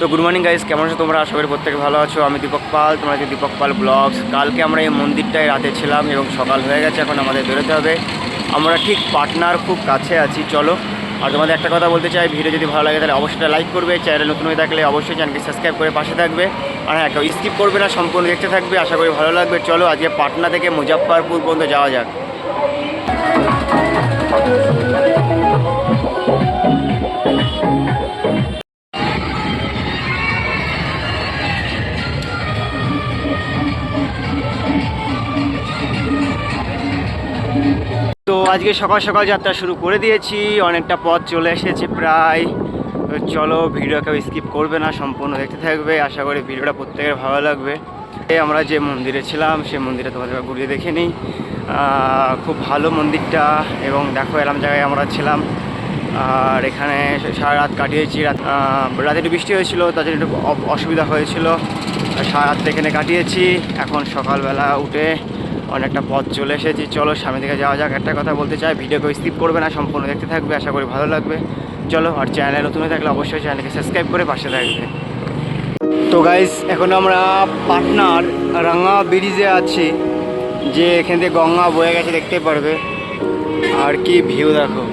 তো good morning guys কেমন আছো তোমরা? আশা করি প্রত্যেকে ভালো আছো। আমি দীপক পাল তোমরা হচ্ছে দীপক পাল ব্লগস কালকে আমরা এই মন্দিরটায় রাতে ছিলাম এবং সকাল হয়ে গেছে, এখন আমাদের বেরোতে হবে। আমরা ঠিক পাটনার খুব কাছে আছি, চলো। আর তোমাদের একটা কথা বলতে চাই, ভিডিও যদি ভালো লাগে তাহলে অবশ্যই লাইক করবে। চ্যানেল নতুন হয়ে থাকলে অবশ্যই চ্যানেলকে সাবস্ক্রাইব করে পাশে থাকবে। আর হ্যাঁ কেউ স্কিপ করবে না, সম্পূর্ণ দেখতে থাকবে। আশা করি ভালো লাগবে। চলো আজকে পাটনা থেকে মুজাফফরপুর পর্যন্ত যাওয়া যাক। আজকে সকাল সকাল যাত্রা শুরু করে দিয়েছি, অনেকটা পথ চলে এসেছে প্রায়। তো চলো ভিডিও কেউ স্কিপ করবে না, সম্পূর্ণ দেখতে থাকবে, আশা করি ভিডিওটা প্রত্যেকের ভালো লাগবে। আমরা যে মন্দিরে ছিলাম সেই মন্দিরে তোমাদের ঘুরিয়ে দেখে নিই। খুব ভালো মন্দিরটা এবং দেখো এরম জায়গায় আমরা ছিলাম। আর এখানে সারা রাত কাটিয়েছি, রাত রাতে একটু বৃষ্টি হয়েছিল, তার জন্য একটু অসুবিধা হয়েছিল। সারা রাত এখানে কাটিয়েছি, এখন সকালবেলা উঠে অনেকটা পথ চলে এসেছি। চলো সামনে দিকে যাওয়া যাক। একটা কথা বলতে চাই ভিডিওকে স্কিপ করবে না, সম্পূর্ণ দেখতে থাকবে, আশা করি ভালো লাগবে। চলো, আর চ্যানেলে নতুন হয়ে থাকলে অবশ্যই চ্যানেলকে সাবস্ক্রাইব করে পাশে থাকবে। তো গাইজ এখন আমরা পাটনার রাঙা ব্রিজে আছি, যে এখান থেকে গঙ্গা বয়ে গেছে দেখতে পারবে। আর কি ভিউ দেখো।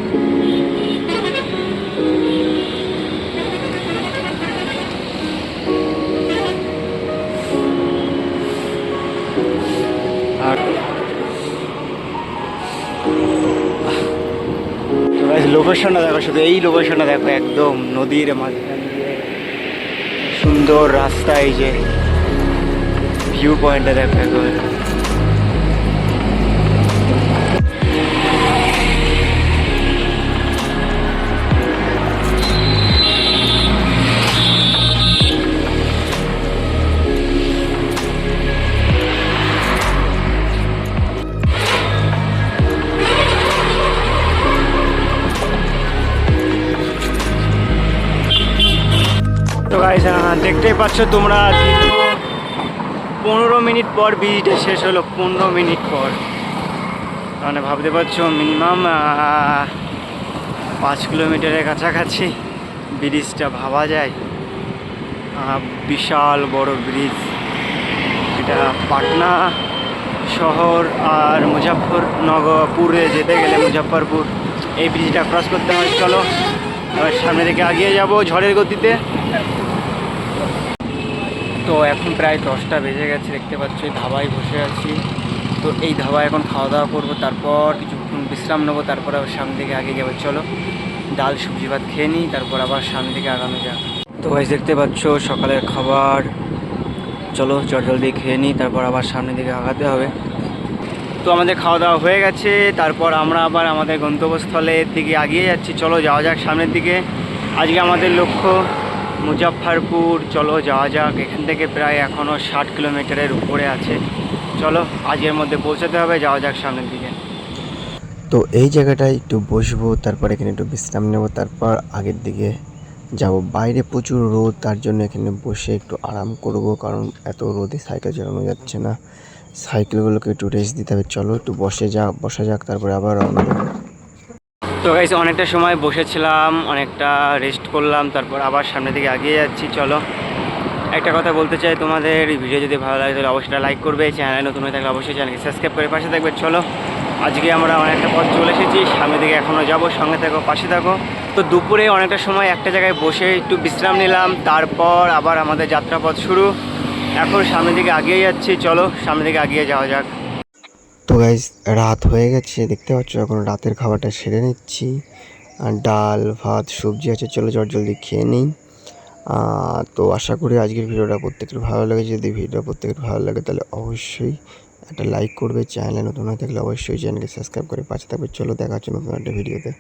লোকেশনটা দেখো, শুধু এই লোকেশনটা দেখো, একদম নদীর মাঝখান সুন্দর রাস্তা এই যে ভিউ পয়েন্টটা দেখো একবার। তো গাইস দেখতেই পাচ্ছ তোমরা পনেরো মিনিট পর ব্রিজটা শেষ হলো, পনেরো মিনিট পর। মানে ভাবতে পারছ মিনিমাম পাঁচ কিলোমিটারের কাছাকাছি ব্রিজটা ভাবা যায়। বিশাল বড় ব্রিজ। এটা পাটনা শহর আর মুজাফরনগরপুরে যেতে গেলে মুজাফরপুর এই ব্রিজটা ক্রস করতে হয়, চলো। এবার সামনে দিকে এগিয়ে যাব ঝড়ের গতিতে। তো এখন প্রায় দশটা বেজে গেছে, দেখতে পাচ্ছ ধাবায় বসে আছি। তো এই ধাবায় এখন খাওয়া দাওয়া করব, তারপর কিছুক্ষণ বিশ্রাম নেব, তারপর আবার সামনে দিকে আগে যাব। চলো, ডাল, সবজি ভাত খেয়ে নিই, তারপর আবার সামনে দিকে আগানো যাক। তো ভাই দেখতে পাচ্ছ, সকালের খাবার। চলো চট জলদি খেয়ে নিই, তারপর আবার সামনের দিকে আগাতে হবে। তো আমাদের খাওয়া দাওয়া হয়ে গেছে, তারপর আমরা আবার আমাদের গন্তব্যস্থলের দিকে এগিয়ে যাচ্ছি। চলো, যাওয়া যাক সামনের দিকে। আজকে আমাদের লক্ষ্য মুজাফফরপুর, চলো যাওয়া যাক। এখান থেকে প্রায় এখনও ষাট কিলোমিটারের উপরে আছে। চলো, আজকের মধ্যে পৌঁছাতে হবে, যাওয়া যাক সামনের দিকে। তো এই জায়গাটায় একটু বসবো, তারপর এখানে একটু বিশ্রাম নেব, তারপর আগের দিকে যাব। বাইরে প্রচুর রোদ, তার জন্য এখানে বসে একটু আরাম করব, কারণ এত রোদে সাইকেল চালানো যাচ্ছে না। সাইকেলগুলোকে একটু রেস্ট দিতে হবে। চলো, একটু বসে যাক বসা যাক, তারপরে আবার রওনা দেবো। তো গাইস অনেকটা সময় বসেছিলাম, অনেকটা রেস্ট করলাম, তারপর আবার সামনের দিকে এগিয়ে যাচ্ছি, চলো। একটা কথা বলতে চাই তোমাদের ভিডিও যদি ভালো লাগে তাহলে অবশ্যই লাইক করবে চ্যানেলে নতুন হয়ে থাকলে অবশ্যই চ্যানেলকে সাবস্ক্রাইব করে পাশে থাকবে, চলো। আজকে আমরা অনেকটা পথ চলে এসেছি, সামনের দিকে এখনও যাব, সঙ্গে থাকো, পাশে থাকো। তো দুপুরে অনেকটা সময় একটা জায়গায় বসে একটু বিশ্রাম নিলাম, তারপর আবার আমাদের যাত্রাপথ শুরু। এখন সামনের দিকে এগিয়ে যাচ্ছি, চলো, সামনের দিকে এগিয়ে যাওয়া যাক। তো গাইজ রাত হয়ে গেছে, দেখতে পাচ্ছ? এখন রাতের খাবারটা সেরে নিচ্ছি। আর ডাল, ভাত, সবজি আছে, চলো চট জলদি খেয়ে নিই। তো আশা করি আজকের ভিডিওটা প্রত্যেকের ভালো লাগে যদি ভিডিওটা প্রত্যেকের ভালো লাগে, তাহলে অবশ্যই একটা লাইক করবে। চ্যানেলে নতুন হয়ে থাকলে অবশ্যই চ্যানেলকে সাবস্ক্রাইব করে পাশে থাকবে। চলো, দেখা হচ্ছে নতুন একটা ভিডিওতে।